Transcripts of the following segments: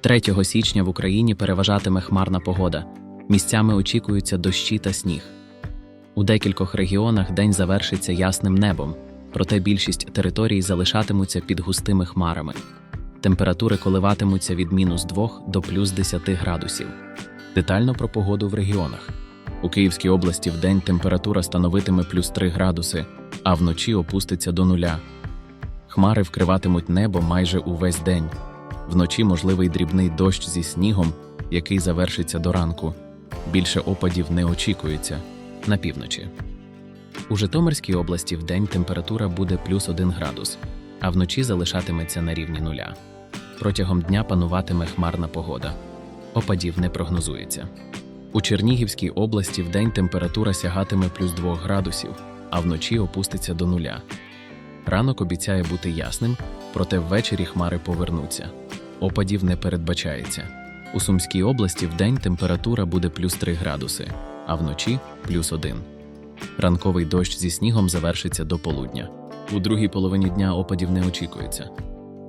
3 січня в Україні переважатиме хмарна погода. Місцями очікуються дощі та сніг. У декількох регіонах день завершиться ясним небом, проте більшість територій залишатимуться під густими хмарами. Температури коливатимуться від мінус 2 до плюс 10 градусів. Детально про погоду в регіонах. У Київській області вдень температура становитиме плюс 3 градуси, а вночі опуститься до нуля. Хмари вкриватимуть небо майже увесь день. Вночі можливий дрібний дощ зі снігом, який завершиться до ранку. Більше опадів не очікується на півночі. У Житомирській області вдень температура буде плюс 1 градус, а вночі залишатиметься на рівні нуля. Протягом дня пануватиме хмарна погода. Опадів не прогнозується. У Чернігівській області вдень температура сягатиме плюс 2 градусів, а вночі опуститься до нуля. Ранок обіцяє бути ясним, проте ввечері хмари повернуться. Опадів не передбачається. У Сумській області вдень температура буде плюс 3 градуси, а вночі плюс 1. Ранковий дощ зі снігом завершиться до полудня. У другій половині дня опадів не очікується.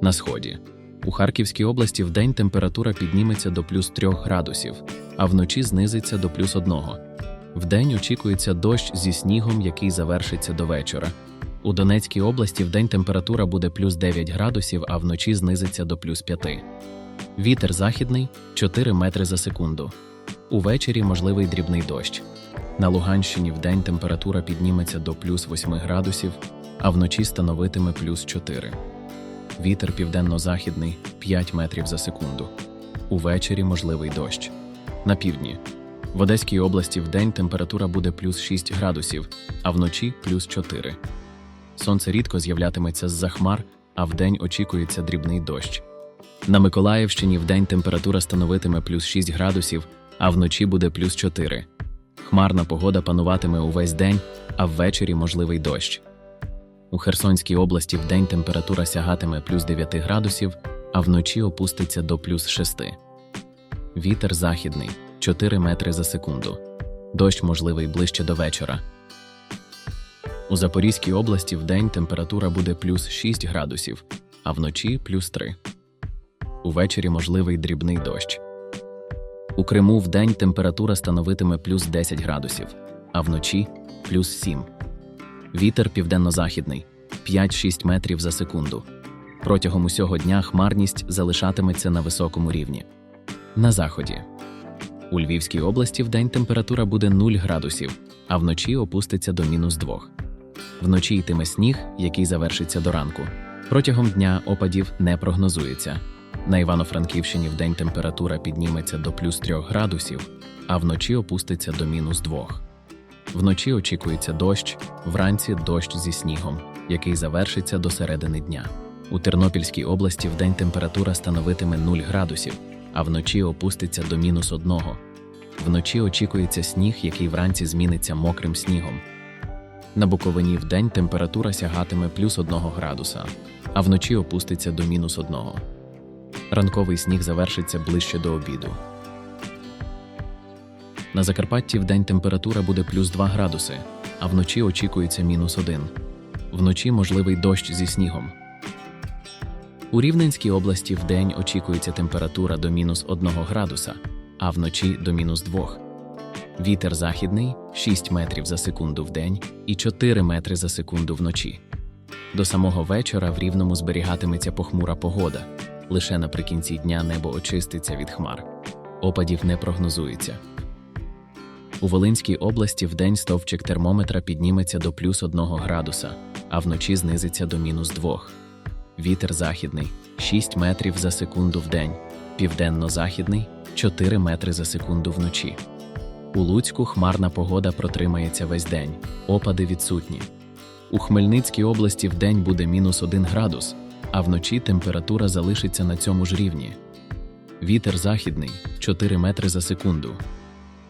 На сході. У Харківській області вдень температура підніметься до плюс 3 градусів, а вночі знизиться до плюс 1. Вдень очікується дощ зі снігом, який завершиться до вечора. У Донецькій області вдень температура буде плюс 9 градусів, а вночі знизиться до плюс 5. Вітер західний 4 метри за секунду. Увечері можливий дрібний дощ. На Луганщині вдень температура підніметься до плюс 8 градусів, а вночі становитиме плюс 4. Вітер південно-західний 5 метрів за секунду. Увечері можливий дощ. На півдні. В Одеській області вдень температура буде плюс 6 градусів, а вночі плюс 4. Сонце рідко з'являтиметься з-за хмар, а вдень очікується дрібний дощ. На Миколаївщині вдень температура становитиме плюс 6 градусів, а вночі буде плюс 4. Хмарна погода пануватиме увесь день, а ввечері можливий дощ. У Херсонській області вдень температура сягатиме плюс 9 градусів, а вночі опуститься до плюс 6. Вітер західний 4 метри за секунду. Дощ можливий ближче до вечора. У Запорізькій області вдень температура буде плюс 6 градусів, а вночі плюс 3. Увечері можливий дрібний дощ. У Криму вдень температура становитиме плюс 10 градусів, а вночі плюс 7. Вітер південно-західний 5-6 метрів за секунду. Протягом усього дня хмарність залишатиметься на високому рівні. На заході. У Львівській області вдень температура буде 0 градусів, а вночі опуститься до мінус 2. Вночі йтиме сніг, який завершиться до ранку. Протягом дня опадів не прогнозується. На Івано-Франківщині вдень температура підніметься до плюс 3 градусів, а вночі опуститься до мінус 2. Вночі очікується дощ, вранці дощ зі снігом, який завершиться до середини дня. У Тернопільській області вдень температура становитиме 0 градусів, а вночі опуститься до мінус 1. Вночі очікується сніг, який вранці зміниться мокрим снігом. На Буковині вдень температура сягатиме плюс 1 градуса, а вночі опуститься до мінус 1. Ранковий сніг завершиться ближче до обіду. На Закарпатті вдень температура буде плюс 2 градуси, а вночі очікується мінус 1. Вночі можливий дощ зі снігом. У Рівненській області вдень очікується температура до мінус 1 градуса, а вночі до мінус 2. Вітер західний 6 метрів за секунду в день і 4 метри за секунду вночі. До самого вечора в рівному зберігатиметься похмура погода. Лише наприкінці дня небо очиститься від хмар. Опадів не прогнозується. У Волинській області вдень стовпчик термометра підніметься до плюс 1 градуса, а вночі знизиться до мінус 2. Вітер західний 6 метрів за секунду в день, південно-західний 4 метри за секунду вночі. У Луцьку хмарна погода протримається весь день, опади відсутні. У Хмельницькій області вдень буде мінус 1 градус, а вночі температура залишиться на цьому ж рівні. Вітер західний 4 метри за секунду.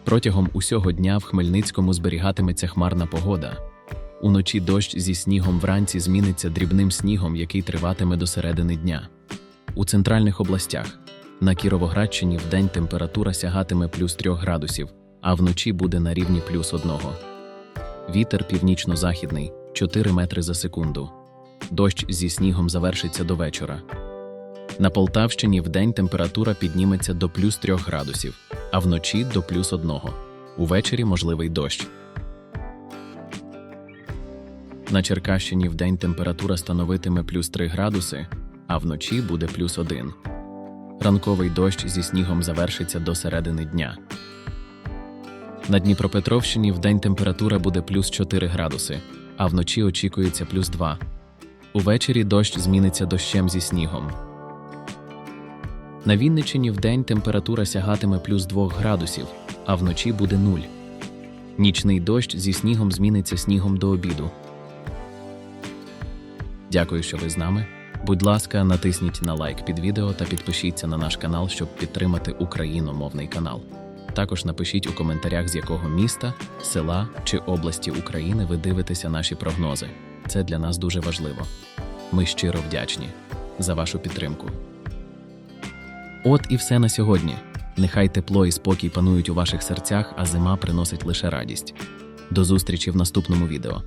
Протягом усього дня в Хмельницькому зберігатиметься хмарна погода. Уночі дощ зі снігом вранці зміниться дрібним снігом, який триватиме до середини дня. У центральних областях на Кіровоградщині вдень температура сягатиме плюс 3 градусів, а вночі буде на рівні плюс 1. Вітер північно-західний 4 метри за секунду. Дощ зі снігом завершиться до вечора. На Полтавщині вдень температура підніметься до плюс 3 градусів, а вночі до плюс 1. Увечері можливий дощ. На Черкащині вдень температура становитиме плюс 3 градуси, а вночі буде плюс 1. Ранковий дощ зі снігом завершиться до середини дня. На Дніпропетровщині вдень температура буде плюс 4 градуси, а вночі очікується плюс 2. Увечері дощ зміниться дощем зі снігом. На Вінниччині вдень температура сягатиме плюс 2 градусів, а вночі буде 0. Нічний дощ зі снігом зміниться снігом до обіду. Дякую, що ви з нами. Будь ласка, натисніть на лайк під відео та підпишіться на наш канал, щоб підтримати україномовний канал. Також напишіть у коментарях, з якого міста, села чи області України ви дивитеся наші прогнози. Це для нас дуже важливо. Ми щиро вдячні за вашу підтримку. От і все на сьогодні. Нехай тепло і спокій панують у ваших серцях, а зима приносить лише радість. До зустрічі в наступному відео.